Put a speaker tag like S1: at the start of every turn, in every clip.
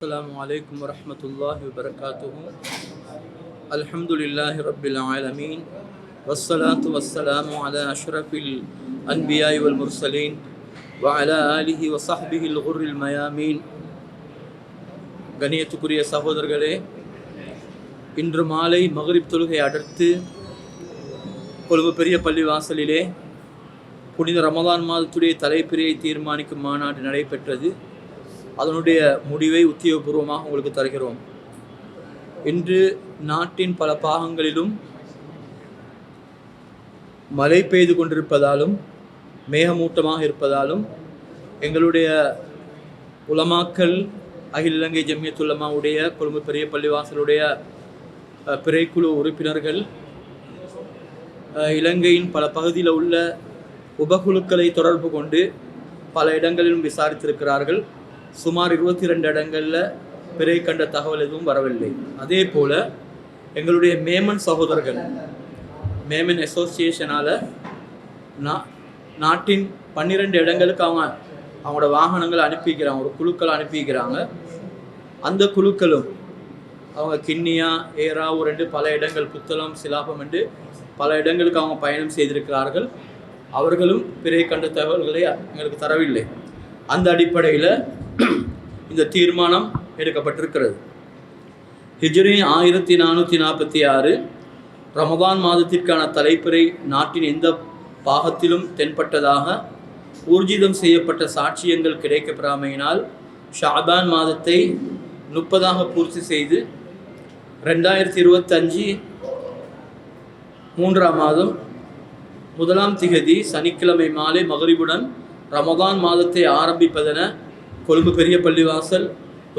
S1: السلام عليكم ورحمة الله وبركاته الحمد لله رب العالمين والصلاة والسلام على أشرف الأنبياء والمرسلين وعلى آله وصحبه الغر الميامين கணியத்துக்குரிய சகோதரர்களே இன்று மாலை மகரிப் தொழுகை அடுத்து கொழும்பு பெரிய பள்ளி வாசலிலே புனித ரமதான் மாதத்துடைய தலைப்பிரியை தீர்மானிக்கும் மாநாடு நடைபெற்றது அதனுடைய முடிவை உத்தியோகபூர்வமாக உங்களுக்கு தருகிறோம். இன்று நாட்டின் பல பாகங்களிலும் மழை பெய்து கொண்டிருப்பதாலும் மேகமூட்டமாக இருப்பதாலும் எங்களுடைய உலமாக்கல் அகில இலங்கை ஜம்மியத் கொழும்பு பெரிய பள்ளிவாசலுடைய பிறைக்குழு உறுப்பினர்கள் இலங்கையின் பல பகுதியில் உள்ள உபகுழுக்களை தொடர்பு கொண்டு பல இடங்களிலும் விசாரித்திருக்கிறார்கள். சுமார் இருபத்தி ரெண்டு இடங்களில் பிறை கண்ட தகவல் எதுவும் வரவில்லை. அதே போல் எங்களுடைய மேமன் சகோதரர்கள் மேமன் அசோசியேஷனால் நா நாட்டின் பன்னிரெண்டு இடங்களுக்கு அவங்க அவங்களோட வாகனங்களை அனுப்பிக்கிறாங்க ஒரு குழுக்களை அனுப்பிக்கிறாங்க. அந்த குழுக்களும் அவங்க கிண்ணியா ஏராவு ரெண்டு பல இடங்கள் புத்தளம் சிலாபம் என்று பல இடங்களுக்கு அவங்க பயணம் செய்திருக்கிறார்கள். அவர்களும் பிறை கண்ட தகவல்களை எங்களுக்கு தரவில்லை. அந்த அடிப்படையில் இந்த தீர்மானம் எடுக்கப்பட்டிருக்கிறது. ஹிஜ்ரி ஆயிரத்தி நானூற்றி நாற்பத்தி ஆறு ரமதான் மாதத்திற்கான தலைப்பிறை நாட்டின் எந்த பாகத்திலும் தென்பட்டதாக ஊர்ஜிதம் செய்யப்பட்ட சாட்சியங்கள் கிடைக்கப்பெறாமையினால் ஷாபான் மாதத்தை முப்பதாக பூர்த்தி செய்து ரெண்டாயிரத்தி இருபத்தஞ்சி மூன்றாம் மாதம் முதலாம் திகதி சனிக்கிழமை மாலை மகரிபுடன் ரமதான் மாதத்தை ஆரம்பிப்பதென கொழும்பு பெரிய பள்ளிவாசல்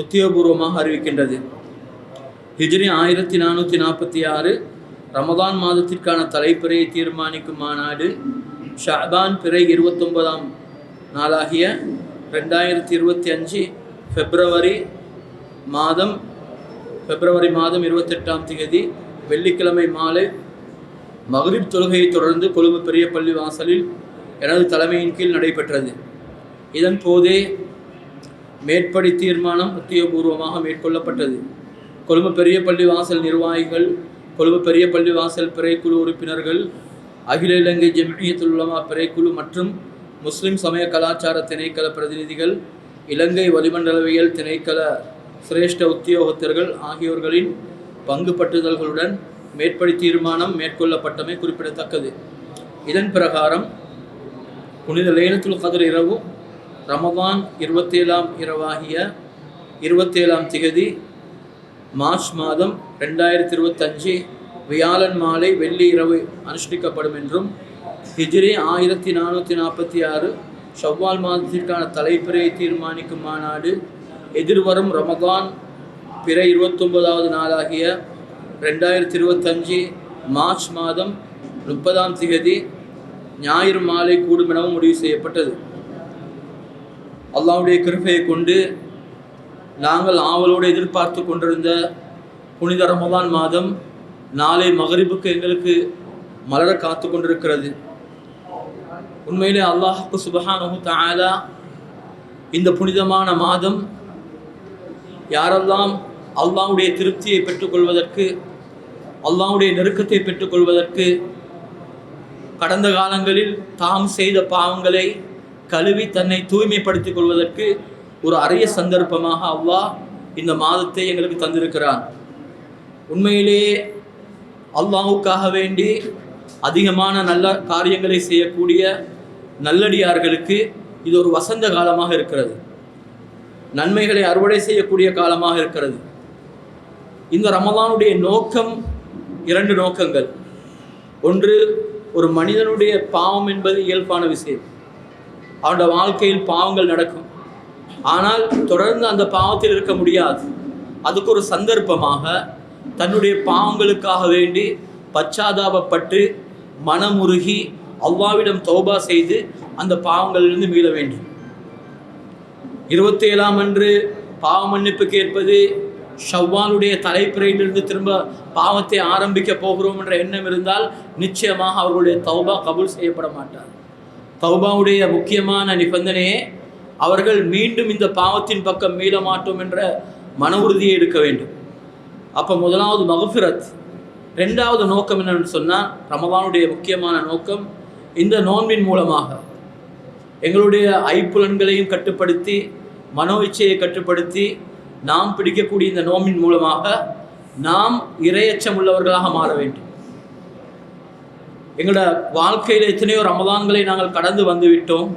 S1: உத்தியோகபூர்வமாக அறிவிக்கின்றது. ஹிஜ்ரி ஆயிரத்தி நானூற்றி நாற்பத்தி ஆறு ரமதான் மாதத்திற்கான தலைப்பிறையை தீர்மானிக்கும் மாநாடு ஷாபான் பிறை இருபத்தொன்பதாம் நாளாகிய ரெண்டாயிரத்தி இருபத்தி அஞ்சு பிப்ரவரி மாதம் பிப்ரவரி மாதம் இருபத்தெட்டாம் தேதி வெள்ளிக்கிழமை மாலை மகரிப் தொழுகையை தொடர்ந்து கொழும்பு பெரிய பள்ளி வாசலில் எனது தலைமையின் கீழ் நடைபெற்றது. இதன் போதே மேற்படி தீர்மானம் உத்தியோகபூர்வமாக மேற்கொள்ளப்பட்டது. கொழும்பு பெரிய பள்ளி வாசல் நிர்வாகிகள் கொழும்பு பெரிய பள்ளி வாசல் பிறைக்குழு உறுப்பினர்கள் அகில இலங்கை ஜெமியத்துல்லமா பிறைக்குழு மற்றும் முஸ்லிம் சமய கலாச்சார திணைக்கள பிரதிநிதிகள் இலங்கை வளிமண்டலவியல் திணைக்கள சிரேஷ்ட உத்தியோகத்தர்கள் ஆகியோர்களின் பங்கு பற்றுதல்களுடன் மேற்படி தீர்மானம் மேற்கொள்ளப்பட்டமை குறிப்பிடத்தக்கது. இதன் பிரகாரம் புனித லேனத்துல் கதிர் இரவு ரமதான் இருபத்தேழாம் இரவாகிய இருபத்தேழாம் திகதி மார்ச் மாதம் ரெண்டாயிரத்தி இருபத்தஞ்சு வியாழன் மாலை வெள்ளி இரவு அனுஷ்டிக்கப்படும் என்றும் ஹிஜ்ரி ஆயிரத்தி நானூற்றி நாற்பத்தி ஆறு ஷவ்வால் மாதத்திற்கான தலைப்பிறையை தீர்மானிக்கும் மாநாடு எதிர்வரும் ரமகான் பிற இருபத்தொன்பதாவது நாளாகிய ரெண்டாயிரத்தி இருபத்தஞ்சு மார்ச் மாதம் முப்பதாம் திகதி ஞாயிறு மாலை கூடும் எனவும் முடிவு செய்யப்பட்டது. அல்லாவுடைய கிருப்பையை கொண்டு நாங்கள் ஆவலோடு எதிர்பார்த்து கொண்டிருந்த புனித ரமதான் மாதம் நாளை மகரிபுக்கு எங்களுக்கு மலர காத்து கொண்டிருக்கிறது. உண்மையிலே அல்லாஹுக்கு சுபஹானஹு தஆலா இந்த புனிதமான மாதம் யாரெல்லாம் அல்லாவுடைய திருப்தியை பெற்றுக்கொள்வதற்கு அல்லாவுடைய நெருக்கத்தை பெற்றுக்கொள்வதற்கு கடந்த காலங்களில் தாம் செய்த பாவங்களை கழுவி தன்னை தூய்மைப்படுத்திக் கொள்வதற்கு ஒரு அரிய சந்தர்ப்பமாக அல்லாஹ் இந்த மாதத்தை எங்களுக்கு தந்திருக்கிறான் உண்மையிலேயே அல்லாஹுக்காக வேண்டி அதிகமான நல்ல காரியங்களை செய்யக்கூடிய நல்லடியார்களுக்கு இது ஒரு வசந்த காலமாக இருக்கிறது. நன்மைகளை அறுவடை செய்யக்கூடிய காலமாக இருக்கிறது. இந்த ரமலானுடைய நோக்கம் இரண்டு நோக்கங்கள். ஒன்று ஒரு மனிதனுடைய பாவம் என்பது இயல்பான விஷயம். அவனோட வாழ்க்கையில் பாவங்கள் நடக்கும். ஆனால் தொடர்ந்து அந்த பாவத்தில் இருக்க முடியாது. அதுக்கு ஒரு சந்தர்ப்பமாக தன்னுடைய பாவங்களுக்காக வேண்டி பச்சாதாபப்பட்டு மனமுருகி அவ்வாவிடம் தௌபா செய்து அந்த பாவங்களிலிருந்து மீள வேண்டும். இருபத்தேழாம் அன்று பாவ மன்னிப்பு கேட்பது ஷவ்வாலுடைய தலைப்பிறையிலிருந்து திரும்ப பாவத்தை ஆரம்பிக்க போகிறோம் என்ற எண்ணம் இருந்தால் நிச்சயமாக அவர்களுடைய தௌபா கபூல் செய்யப்பட மாட்டார். தௌபாவுடைய முக்கியமான நிபந்தனையே அவர்கள் மீண்டும் இந்த பாவத்தின் பக்கம் மீள மாட்டோம் என்ற மன உறுதியை எடுக்க வேண்டும். அப்போ முதலாவது மகஃபிரத். ரெண்டாவது நோக்கம் என்னன்னு சொன்னால் ரமதானுடைய முக்கியமான நோக்கம் இந்த நோன்பின் மூலமாக. எங்களுடைய ஐப்புலன்களையும் கட்டுப்படுத்தி மனோ இச்சையை கட்டுப்படுத்தி நாம் பிடிக்கக்கூடிய இந்த நோம்பின் மூலமாக நாம் இரையச்சம் உள்ளவர்களாக மாற வேண்டும். எங்களோட வாழ்க்கையில் எத்தனையோ ரமதான்களை நாங்கள் கடந்து வந்து விட்டோம்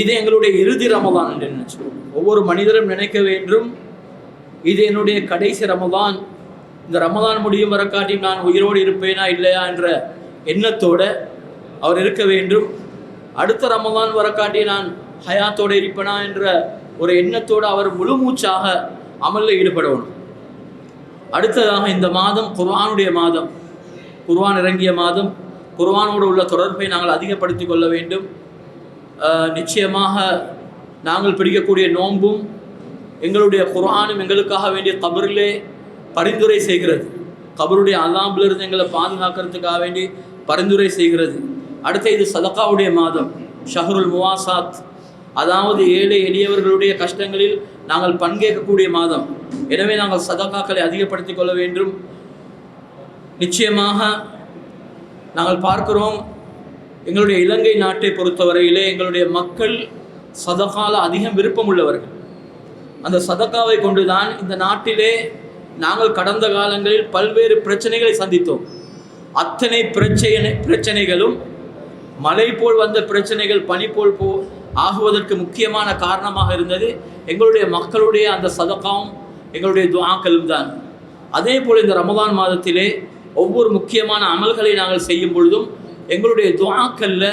S1: இது எங்களுடைய இறுதி ரமதான் என்று நினைச்சோம் ஒவ்வொரு மனிதரும் நினைக்க வேண்டும் இது என்னுடைய கடைசி ரமதான். இந்த ரமதான் முடியும் வர காட்டியும் நான் உயிரோடு இருப்பேனா இல்லையா என்ற எண்ணத்தோடு அவர் இருக்க வேண்டும். அடுத்த ரமதான் வர காட்டி நான் ஹயாத்தோடு இருப்பேனா என்ற ஒரு எண்ணத்தோடு அவர் முழு மூச்சாக அமலில் ஈடுபடணும் அடுத்ததாக இந்த மாதம் குர்ஆனுடைய மாதம். குர்வான் இறங்கிய மாதம் குர்வானோடு உள்ள தொடர்பை நாங்கள் அதிகப்படுத்தி கொள்ள வேண்டும். நிச்சயமாக நாங்கள் பிடிக்கக்கூடிய நோன்பும் எங்களுடைய குர்ஆனும் எங்களுக்காக வேண்டிய கபரிலே பரிந்துரை செய்கிறது. கபருடைய அலாம்பிலிருந்து எங்களை பாதுகாக்கிறதுக்காக வேண்டி பரிந்துரை செய்கிறது. அடுத்த இது சதக்காவுடைய மாதம் ஷஹருல் முவாசாத். அதாவது ஏழை எளியவர்களுடைய கஷ்டங்களில் நாங்கள் பங்கேற்கக்கூடிய மாதம். எனவே நாங்கள் சதக்காக்களை அதிகப்படுத்திக் கொள்ள வேண்டும். நிச்சயமாக நாங்கள் பார்க்கிறோம் எங்களுடைய இலங்கை நாட்டை பொறுத்தவரையிலே எங்களுடைய மக்கள் சதகால அதிகம் விருப்பம் உள்ளவர்கள் அந்த சதக்காவை கொண்டுதான் இந்த நாட்டிலே நாங்கள் கடந்த காலங்களில் பல்வேறு பிரச்சனைகளை சந்தித்தோம். அத்தனை பிரச்சனை பிரச்சனைகளும் மழை போல் வந்த பிரச்சனைகள் பனி போல் போ ஆகுவதற்கு முக்கியமான காரணமாக இருந்தது எங்களுடைய மக்களுடைய அந்த சதக்காவும் எங்களுடைய துவாக்களும் தான் அதே போல் இந்த ரமதான் மாதத்திலே ஒவ்வொரு முக்கியமான அமல்களை நாங்கள் செய்யும் பொழுதும் எங்களுடைய துவாக்கல்ல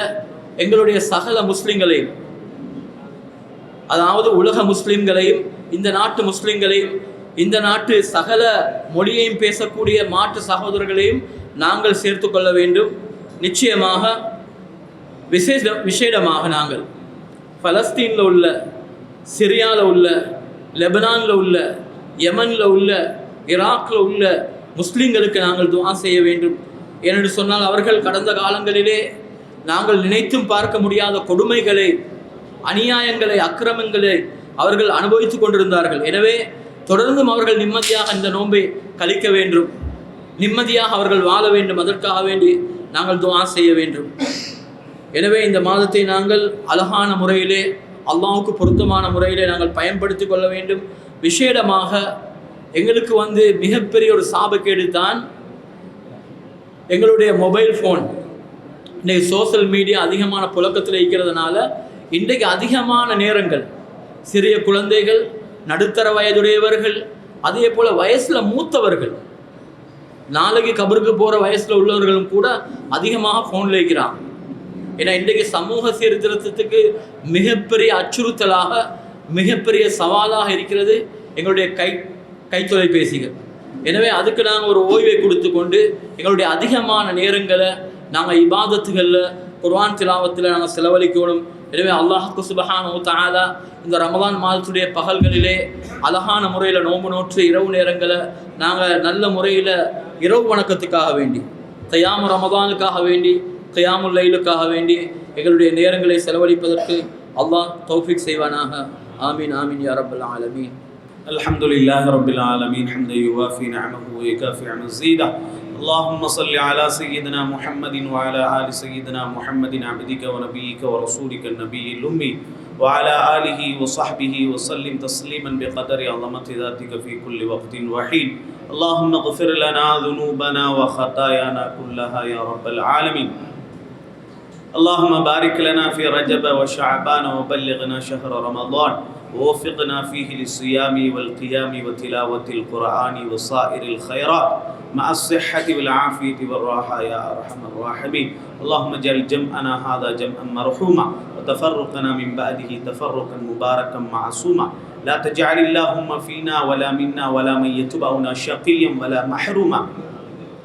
S1: எங்களுடைய சகல முஸ்லிம்களையும் அதாவது உலக முஸ்லிம்களையும் இந்த நாட்டு முஸ்லிம்களையும் இந்த நாட்டு சகல மொழியையும் பேசக்கூடிய மாற்று சகோதரர்களையும் நாங்கள் சேர்த்து கொள்ள வேண்டும். நிச்சயமாக விசேஷ விசேடமாக நாங்கள் பலஸ்தீனில் உள்ள சிரியாவில் உள்ள லெபனானில் உள்ள யமனில் உள்ள ஈராக்கில் உள்ள முஸ்லீம்களுக்கு நாங்கள் துவா செய்ய வேண்டும். ஏனென்று சொன்னால் அவர்கள் கடந்த காலங்களிலே நாங்கள் நினைத்தும் பார்க்க முடியாத கொடுமைகளை அநியாயங்களை அக்கிரமங்களை அவர்கள் அனுபவித்துக் கொண்டிருந்தார்கள். எனவே தொடர்ந்தும் அவர்கள் நிம்மதியாக இந்த நோன்பை கழிக்க வேண்டும். நிம்மதியாக அவர்கள் வாழ வேண்டும். அதற்காக வேண்டி நாங்கள் துவா செய்ய வேண்டும். எனவே இந்த மாதத்தை நாங்கள் அழகான முறையிலே அல்லாவுக்கு பொருத்தமான முறையிலே நாங்கள் பயன்படுத்தி கொள்ள வேண்டும். விசேடமாக எங்களுக்கு வந்து மிகப்பெரிய ஒரு சாபக்கேடு தான் எங்களுடைய மொபைல் ஃபோன். இன்றைக்கு சோஷியல் மீடியா அதிகமான புழக்கத்தில் இருக்கிறதுனால இன்றைக்கு அதிகமான நேரங்கள் சிறிய குழந்தைகள் நடுத்தர வயதுடையவர்கள் அதே போல் வயசில் மூத்தவர்கள் நாளைக்கு கபருக்கு போகிற வயசில் உள்ளவர்களும் கூட அதிகமாக ஃபோனில் இருக்கிறாங்க. ஏன்னா இன்றைக்கு சமூக சீர்திருத்தத்துக்கு மிகப்பெரிய அச்சுறுத்தலாக மிகப்பெரிய சவாலாக இருக்கிறது எங்களுடைய கை கைத்தொலைபேசிகள். எனவே அதுக்கு நாங்கள் ஒரு ஓய்வை கொடுத்து கொண்டு எங்களுடைய அதிகமான நேரங்களை நாங்கள் இபாதத்துகளில் குர்வான் திலாவத்தில் நாங்கள் செலவழிக்கணும். எனவே அல்லாஹுக்கு சுபஹானோ தஆலா இந்த ரமலான் மாதத்துடைய பகல்களிலே அழகான முறையில் நோன்பு நோற்று இரவு நேரங்களை நாங்கள் நல்ல முறையில் இரவு வணக்கத்துக்காக வேண்டி கயாமு ரமதானுக்காக வேண்டி கயாமுல் லைலுக்காக வேண்டி எங்களுடைய நேரங்களை செலவழிப்பதற்கு அல்லாஹ் தௌஃபிக் செய்வானாக. ஆமீன் ஆமீன் யா ஆலமீன்.
S2: الحمد لله رب العالمين حمدا يوافي نعمه ويكافئ مزيده اللهم صل على سيدنا محمد وعلى آل سيدنا محمد عبدك ونبيك ورسولك النبي الأمي وعلى آله وصحبه وسلم تسليما بقدر عظمة ذاتك في كل وقت وحين اللهم اغفر لنا ذنوبنا وخطايانا كلها يا رب العالمين اللهم بارك لنا في رجب وشعبان وبلغنا شهر رمضان. ووفقنا فيه للصيام والقيام وتلاوة القرآن وصائر الخيرات مع الصحة والعافية والراحة يا أرحم الراحمين. اللهم اجعل جمعنا هذا جمعا مرحوما وتفرقنا من بعده تفرقا مباركا معصوما. لا تجعل اللهم فينا ولا منا ولا من يتبعنا شقيا ولا محروما.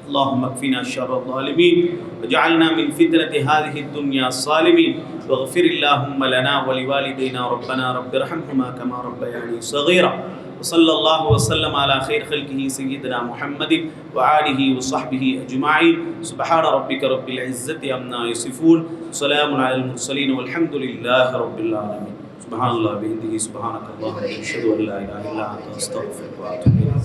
S2: اللهم اكفنا شر الظالمين وجعلنا من فتنة هذه الدنيا الصالمين. واغفر اللهم لنا ولوالدينا ربنا رب ارحمهما كما ربياني صغيرا. وصلى الله وسلم على خير خلقه سيدنا محمد وآله وصحبه أجمعين. سبحان ربك رب العزة عما يصفون. سلام على المرسلين والحمد لله رب العالمين. سبحان الله بحمده سبحانك اللهم أشهد أن لا إله إلا أنت أستغفرك وأتوب إليك.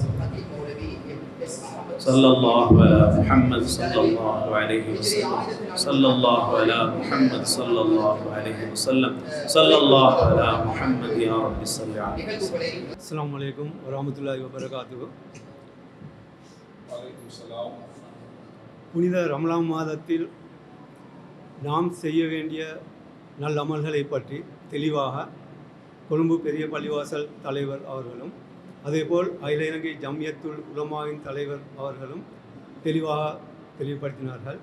S2: صلى الله على محمد صلى الله عليه وسلم صلى الله على محمد صلى الله عليه وسلم صلى الله على محمد يا رب صل عليه وسلم
S3: அஸ்ஸலாமு அலைக்கும் வரமத்துல்லாஹி வபரகாத்துஹு புனித ரமலான் மாதத்தில் நாம் செய்ய வேண்டிய நல்லமல்களை பற்றி தெளிவாக கொழும்பு பெரிய பள்ளிவாசல் தலைவர் அவர்களும் அதேபோல் அகில இலங்கை ஜம்யத்துல் உலமாவின் தலைவர் அவர்களும் தெளிவாக தெளிவுபடுத்தினார்கள்.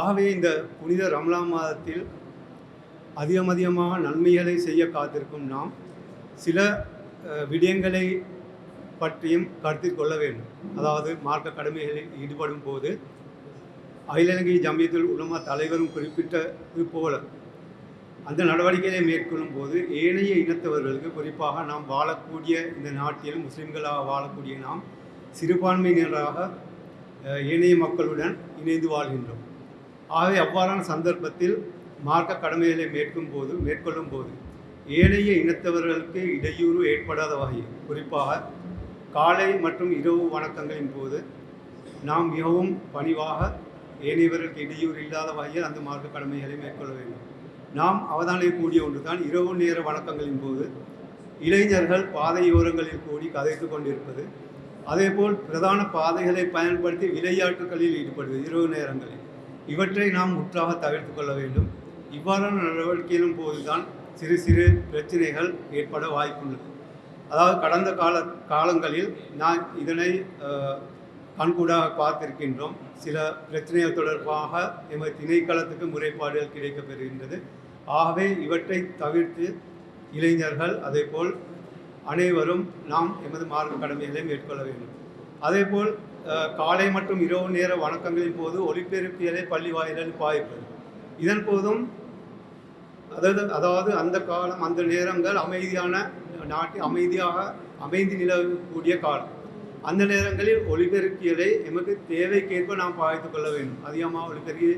S3: ஆகவே இந்த புனித ரம்லா மாதத்தில் அதிகம் அதிகமாக நன்மைகளை செய்ய காத்திருக்கும் நாம் சில விடயங்களை பற்றியும் கருத்தில் கொள்ள வேண்டும். அதாவது மார்க்க கடமைகளில் ஈடுபடும் போது அகில இலங்கை ஜமியத்துல் உலமா தலைவரும் குறிப்பிட்டது போல அந்த நடவடிக்கைகளை மேற்கொள்ளும் போது ஏனைய இனத்தவர்களுக்கு குறிப்பாக நாம் வாழக்கூடிய இந்த நாட்டில் முஸ்லிம்களாக வாழக்கூடிய நாம் சிறுபான்மையினராக ஏனைய மக்களுடன் இணைந்து வாழ்கின்றோம். ஆகவே அவ்வாறான சந்தர்ப்பத்தில் மார்க்க கடமைகளை மேற்கும் போது மேற்கொள்ளும் போது ஏனைய இனத்தவர்களுக்கு இடையூறு ஏற்படாத வகையில் குறிப்பாக காலை மற்றும் இரவு வணக்கங்களின் போது நாம் மிகவும் பணிவாக ஏனையவர்களுக்கு இடையூறு இல்லாத வகையில் அந்த மார்க்க கடமைகளை மேற்கொள்ள வேண்டும். நாம் அவதானிக்கக்கூடிய ஒன்று தான் இரவு நேர வணக்கங்களின் போது இளைஞர்கள் பாதையோரங்களில் கூடி கதைத்து கொண்டிருப்பது. அதேபோல் பிரதான பாதைகளை பயன்படுத்தி விளையாட்டுகளில் ஈடுபடுவது இரவு நேரங்களில். இவற்றை நாம் முற்றாக தவிர்த்து கொள்ள வேண்டும். இவ்வாறான நடவடிக்கையிலும் போதுதான் சிறு சிறு பிரச்சனைகள் ஏற்பட வாய்ப்புள்ளது. அதாவது கடந்த கால காலங்களில் நான் இதனை கண்கூடாக பார்த்திருக்கின்றோம். சில பிரச்சனைகள் தொடர்பாக எமது திணைக்களத்துக்கு முறைப்பாடுகள் கிடைக்கப் பெறுகின்றது ஆகவே இவற்றை தவிர்த்து இளைஞர்கள் அதேபோல் அனைவரும் நாம் எமது மார்க்க கடமைகளை மேற்கொள்ள வேண்டும். அதேபோல் காலை மற்றும் இரவு நேர வணக்கங்களின் போது ஒளிபெருக்கியலை பள்ளி வாயிலில் பாய்ப்பது இதன் போதும் அதாவது அதாவது அந்த காலம் அந்த நேரங்கள் அமைதியான நாட்டில் அமைதியாக அமைதி நிலவக்கூடிய காலம். அந்த நேரங்களில் ஒளிபெருக்கியலை எமக்கு தேவைக்கேற்ப நாம் பாய்த்து கொள்ள வேண்டும். அதிகமாக ஒலிபெருக்கி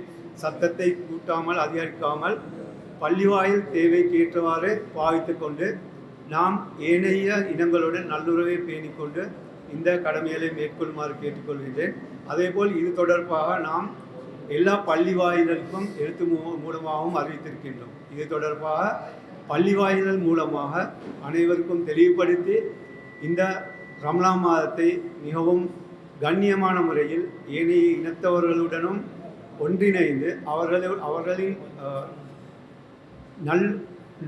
S3: சத்தத்தை கூட்டாமல் அதிகரிக்காமல் பள்ளிவாயில் தேவைக்கேற்றவாறு பாவித்து கொண்டு நாம் ஏனைய இனங்களுடன் நல்லுறவை பேணிக்கொண்டு இந்த கடமைகளை மேற்கொள்ளுமாறு கேட்டுக்கொள்கின்றேன். அதேபோல் இது தொடர்பாக நாம் எல்லா பள்ளி வாயில்களுக்கும் எழுத்து மூலமாகவும் அறிவித்திருக்கின்றோம். இது தொடர்பாக பள்ளி வாயில்கள் மூலமாக அனைவருக்கும் தெளிவுபடுத்தி இந்த ரம்லா மாதத்தை மிகவும் கண்ணியமான முறையில் ஏனைய இனத்தவர்களுடனும் ஒன்றிணைந்து அவர்கள் அவர்களின் நல்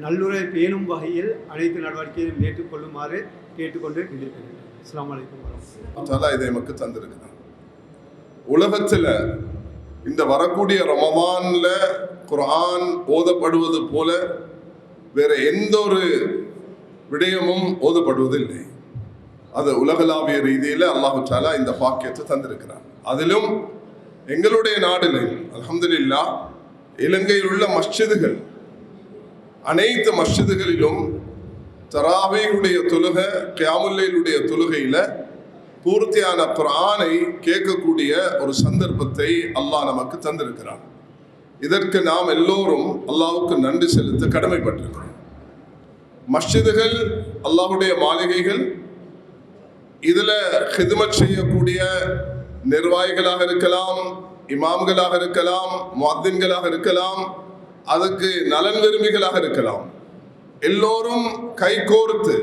S3: நல்லுறை பேணும் வகையில் அனைத்து நடவடிக்கைகளையும் ஏற்றுக்கொள்ளுமாறு கேட்டுக்கொண்டு இருக்கிறேன் அஸ்லாம் அலைக்கும்
S4: இதை நமக்கு தந்திருக்கிறான். உலகத்தில் இந்த வரக்கூடிய ரமதான்ல குரான் ஓதப்படுவது போல வேற எந்த ஒரு விடயமும் ஓதப்படுவதில்லை. அது உலகளாவிய ரீதியில் அல்லாஹு தாலா இந்த பாக்கியத்தை தந்திருக்கிறான். அதிலும் எங்களுடைய நாடில் அலமதுல்லா இலங்கையில் உள்ள மஸ்ஜிதுகள் அனைத்து மஸ்ஜிதுகளிலும் தராவையுடைய தொழுகை கியாமுல்லையிலுடைய தொழுகையில பூர்த்தியான பிரானை கேட்கக்கூடிய ஒரு சந்தர்ப்பத்தை அல்லாஹ் நமக்கு தந்திருக்கிறான். இதற்கு நாம் எல்லோரும் அல்லாவுக்கு நன்றி செலுத்த கடமைப்பட்டிருக்கிறோம். மஸ்ஜிதுகள் அல்லாஹ்வுடைய மாளிகைகள் இதுல ஹிதுமத் செய்யக்கூடிய நிர்வாகிகளாக இருக்கலாம் இமாம்களாக இருக்கலாம் முஅத்தின்களாக இருக்கலாம் அதுக்கு நலன் விரும்பிகளாக இருக்கலாம். எல்லோரும் கைகோர்த்து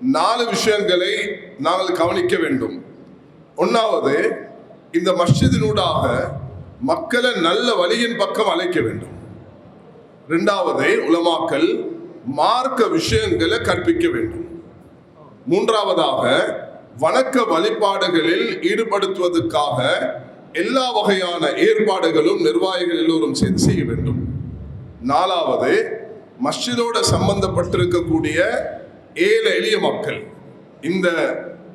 S4: நாலு விஷயங்களை நாங்கள் கவனிக்க வேண்டும். ஒன்றாவது இந்த மஸ்ஜிதினூடாக மக்களை நல்ல வழியின் பக்கம் அழைக்க வேண்டும். ரெண்டாவது உலமாக்கல் மார்க்க விஷயங்களை கற்பிக்க வேண்டும். மூன்றாவதாக வணக்க வழிபாடுகளில் ஈடுபடுத்துவதற்காக எல்லா வகையான ஏற்பாடுகளும் நிர்வாகிகள் எல்லோரும் சேர்ந்து செய்ய வேண்டும். நாலாவது மஸ்ஜிதோட சம்பந்தப்பட்டிருக்கக்கூடிய ஏழை எளிய மக்கள். இந்த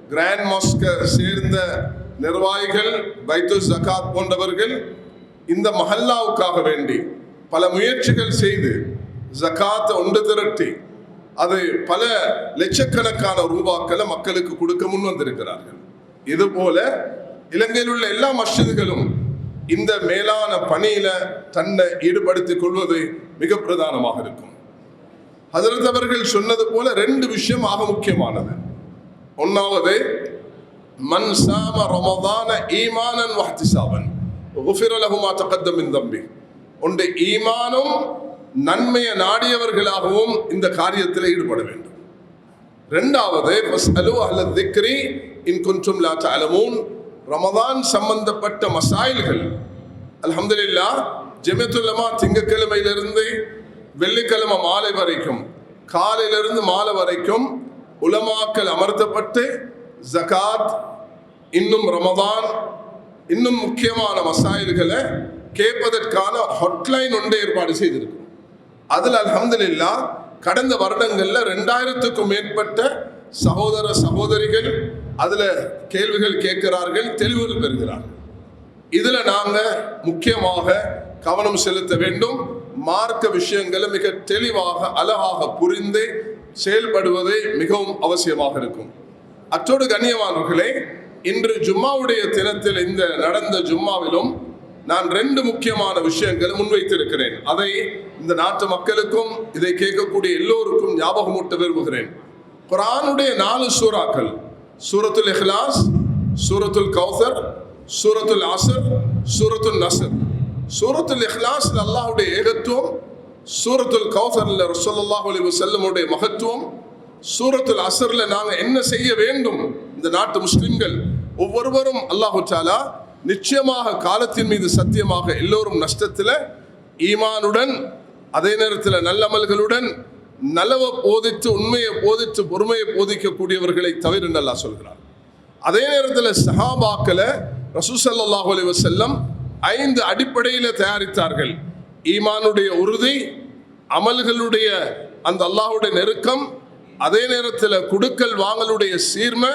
S4: கிராண்ட் மாஸ்க சேர்ந்த நிர்வாகிகள் பைத்து ஜகாத் போன்றவர்கள் இந்த மஹல்லாவுக்காக வேண்டி பல முயற்சிகள் செய்து ஜகாத்தை ஒன்று திரட்டி அது பல லட்சக்கணக்கான ரூபாக்களை மக்களுக்கு கொடுக்க முன் வந்திருக்கிறார்கள் இது போல இலங்கையில் உள்ள எல்லா மஸ்ஜிதுகளும் இந்த மேலான பணியில தன்னை ஈடுபடுத்திக் கொள்வது மிக பிரதானமாக இருக்கும். ஹசரத் அவர்கள் சொன்னது போல ரெண்டு விஷயம் ஆக முக்கியமானது. ஒன்னாவது மன் சாம ரமதான ஈமானன் வஹ்திசாபன் குஃபிர லஹு தம்பி. ஒன்று ஈமானும் நன்மையை நாடியவர்களாகவும் இந்த காரியத்தில் ஈடுபட வேண்டும். ரெண்டாவது ஃபஸ்அலு அல்லது திக்ரி இன் குன்றும் லா தஅலமூன். ரமதான் சம்பந்தப்பட்ட மசாயில்கள் அலமதுல்லா ஜெமியத்துல்லமா திங்கக்கிழமையிலிருந்து வெள்ளிக்கிழமை மாலை வரைக்கும் காலையிலிருந்து மாலை வரைக்கும் உலமாக்கள் அமர்த்தப்பட்டு ஜகாத் இன்னும் ரமதான் இன்னும் முக்கியமான மசாயில்களை கேட்பதற்கான ஹாட்லைன் ஒன்று ஏற்பாடு செய்திருக்கும். அதில் அலமதுல்லா கடந்த வருடங்களில் ரெண்டாயிரத்துக்கும் மேற்பட்ட சகோதர சகோதரிகள் அதில் கேள்விகள் கேட்கிறார்கள் தெளிவுகள் பெறுகிறார்கள். இதில் நாங்கள் முக்கியமாக கவனம் செலுத்த வேண்டும். மார்க்க விஷயங்களை மிக தெளிவாக அழகாக புரிந்து செயல்படுவது மிகவும் அவசியமாக இருக்கும். அத்தோடு கண்ணியமானவர்களே இன்று ஜும்மாவுடைய தினத்தில் இந்த நடந்த ஜும்மாவிலும் நான் ரெண்டு முக்கியமான விஷயங்களை முன்வைத்திருக்கிறேன். அதை இந்த நாட்டு மக்களுக்கும் இதை கேட்கக்கூடிய எல்லோருக்கும் ஞாபகமூட்ட விரும்புகிறேன். குரானுடைய நாலு சூறாக்கள் சூரத்துல் இஹ்லாஸ் சூரத்துல் கௌசர் சூரத்துல் அசர் சூரத்துல் நசர் சூரத்துல் இஹ்லாஸ் அல்லாஹுடைய ஏகத்துவம் சூரத்துல் கௌசர்ல ரசோல்லாஹ் அலைஹி மகத்துவம் சூரத்துல் அசர்ல நாங்கள் என்ன செய்ய வேண்டும்? இந்த நாட்டு முஸ்லிம்கள் ஒவ்வொருவரும் அல்லாஹு தாலா நிச்சயமாக காலத்தின் மீது சத்தியமாக எல்லோரும் நஷ்டத்தில் ஈமானுடன் அதே நேரத்தில் நல்லமல்களுடன் நலவை போதித்து உண்மையை போதித்து பொறுமையை போதிக்கக்கூடியவர்களை தவிர நல்லா சொல்கிறார். அதே நேரத்தில் சஹாபாக்களை ரசூசல்லாஹு அலி வசல்லம் ஐந்து அடிப்படையில் தயாரித்தார்கள். ஈமானுடைய உறுதி அமல்களுடைய அந்த அல்லாஹ்வுடைய நெருக்கம் அதே நேரத்தில் குடுக்கல் வாங்கலுடைய சீர்மை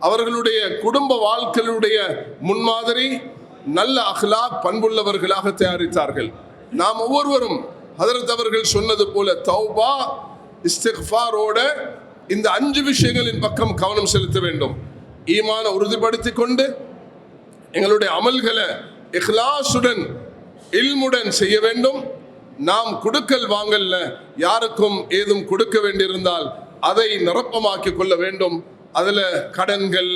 S4: அவர்களுடைய குடும்ப வாழ்க்கையுடைய முன்மாதிரி நல்ல அஹ்லா பண்புள்ளவர்களாக தயாரித்தார்கள். நாம் ஒவ்வொருவரும் ஹதரத் அவர்கள் சொன்னது போல தௌபா இஸ்திஃபாரோட இந்த அஞ்சு விஷயங்களின் பக்கம் கவனம் செலுத்த வேண்டும். ஈமான உறுதிப்படுத்திக் கொண்டு எங்களுடைய அமல்களை இஹ்லாசுடன் இல்முடன் செய்ய வேண்டும். நாம் கொடுக்கல் வாங்கல்ல யாருக்கும் ஏதும் கொடுக்க வேண்டியிருந்தால் அதை நிரப்பமாக்கிக் கொள்ள வேண்டும். அதில் கடன்கள்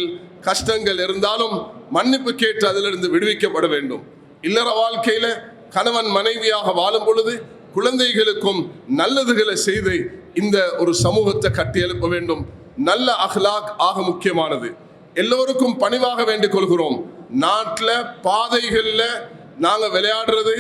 S4: கஷ்டங்கள் இருந்தாலும் மன்னிப்பு கேட்டு அதிலிருந்து விடுவிக்கப்பட வேண்டும். இல்லற வாழ்க்கையில் கணவன் மனைவியாக வாழும் பொழுது குழந்தைகளுக்கும் நல்லதுகளை செய்து இந்த ஒரு சமூகத்தை கட்டியெழுப்ப வேண்டும். நல்ல அஹ்லாக் ஆக முக்கியமானது. எல்லோருக்கும் பணிவாக வேண்டிக் கொள்கிறோம். நாட்டில் பாதைகளில் நாங்கள் விளையாடுறது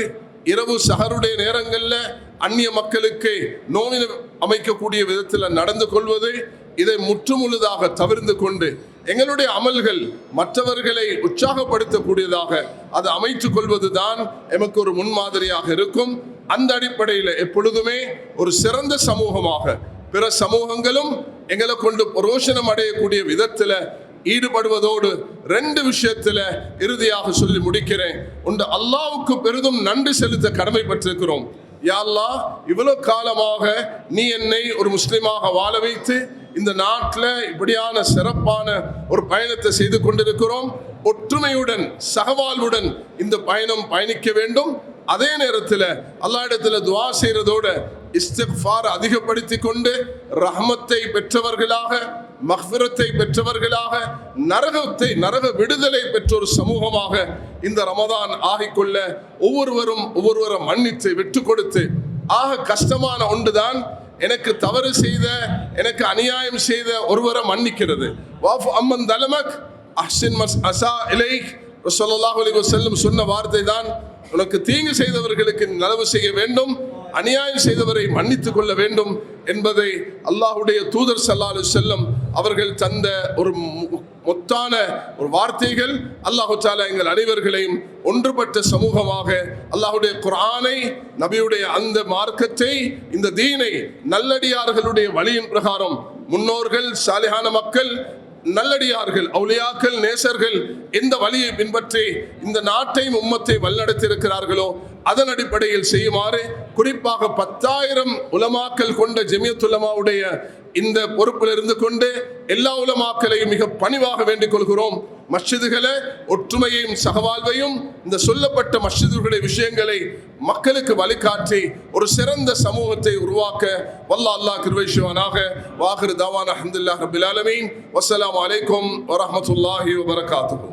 S4: இரவு சகருடைய நேரங்களில் அந்நிய மக்களுக்கு நோவின அமைக்கக்கூடிய விதத்தில் நடந்து கொள்வது இதை முற்றுமுழுதாக தவிர்ந்து கொண்டு எங்களுடைய அமல்கள் மற்றவர்களை உற்சாகப்படுத்தக்கூடியதாக அதை அமைத்துக் கொள்வதுதான் எமக்கு ஒரு முன்மாதிரியாக இருக்கும். அந்த அடிப்படையில் எப்பொழுதுமே ஒரு சிறந்த சமூகமாக பிற சமூகங்களும் எங்களை கொண்டு புரோஷனம் அடையக்கூடிய விதத்தில் ஈடுபடுவதோடு ரெண்டு விஷயத்தில் இறுதியாக சொல்லி முடிக்கிறேன். உண்டு அல்லாவுக்கு பெரிதும் நன்றி செலுத்த கடமைப்பட்டிருக்கிறோம் யா இவ்வளவு காலமாக நீ என்னை ஒரு முஸ்லீமாக வாழ வைத்து இந்த நாட்டில் இப்படியான சிறப்பான ஒரு பயணத்தை செய்து கொண்டிருக்கிறோம். ஒற்றுமையுடன் சகவாழ்வுடன் இந்த பயணம் பயணிக்க வேண்டும். அதே நேரத்தில் அல்லா இடத்துல துவா செய்யறதோட இஸ்திக்ஃபார் அதிகப்படுத்தி கொண்டு ரஹமத்தை பெற்றவர்களாக மஹ்பிரத்தை பெற்றவர்களாக நரகத்தை நரக விடுதலை பெற்ற ஒரு சமூகமாக இந்த ரமதான் ஆகிக்கொள்ள ஒவ்வொருவரும் ஒவ்வொருவரை மன்னித்து விட்டு கொடுத்து ஆக கஷ்டமான ஒன்றுதான் எனக்கு தவறு செய்த எனக்கு அநியாயம் செய்த ஒருவரை மன்னிக்கிறது. வாஃப் அம்மன் தலமக் அஹ்சின் மஸ் அசா இலை ரசல்லாஹு செல்லும் சொன்ன வார்த்தை தான் உனக்கு தீங்கு செய்தவர்களுக்கு நலவு செய்ய வேண்டும். அநியாயம் செய்தவரை மன்னித்துக் கொள்ள வேண்டும் என்பதை அல்லாஹுடைய தூதர் சல்லாலு செல்லம் அவர்கள் தந்த ஒரு மொத்தான ஒரு வார்த்தைகள் அல்லாஹு தாலா எங்கள் அனைவர்களையும் ஒன்றுபட்ட சமூகமாக அல்லாஹுடைய குரானை நபியுடைய அந்த மார்க்கத்தை இந்த தீனை நல்லடியார்களுடைய வழியின் பிரகாரம் முன்னோர்கள் சாலிகான மக்கள் நல்லடியார்கள் அவுளியாக்கள் நேசர்கள் எந்த வழியை பின்பற்றி இந்த நாட்டையும் உம்மத்தை வழிநடத்தி இருக்கிறார்களோ அதன் அடிப்படையில் செய்யுமாறு குறிப்பாக பத்தாயிரம் உலமாக்கல் கொண்ட ஜெமியத்துலமாவுடைய இந்த பொறுப்பில் இருந்து கொண்டு எல்லா உலமாக்களையும் மிக பணிவாக வேண்டிக் கொள்கிறோம். மஸ்ஜிதுகளை ஒற்றுமையையும் சகவாழ்வையும் இந்த சொல்லப்பட்ட மஸ்ஜிதுகளுடைய விஷயங்களை மக்களுக்கு வழிகாட்டி ஒரு சிறந்த சமூகத்தை உருவாக்க வல்ல அல்லாஹ் கிருவைஷுவானாக வாஹிர் தாவான் அஹமதுல்லா ரபில் ஆலமீன். வசலாம் அலைக்கும் வரமத்துல்லாஹி வபரகாத்துஹு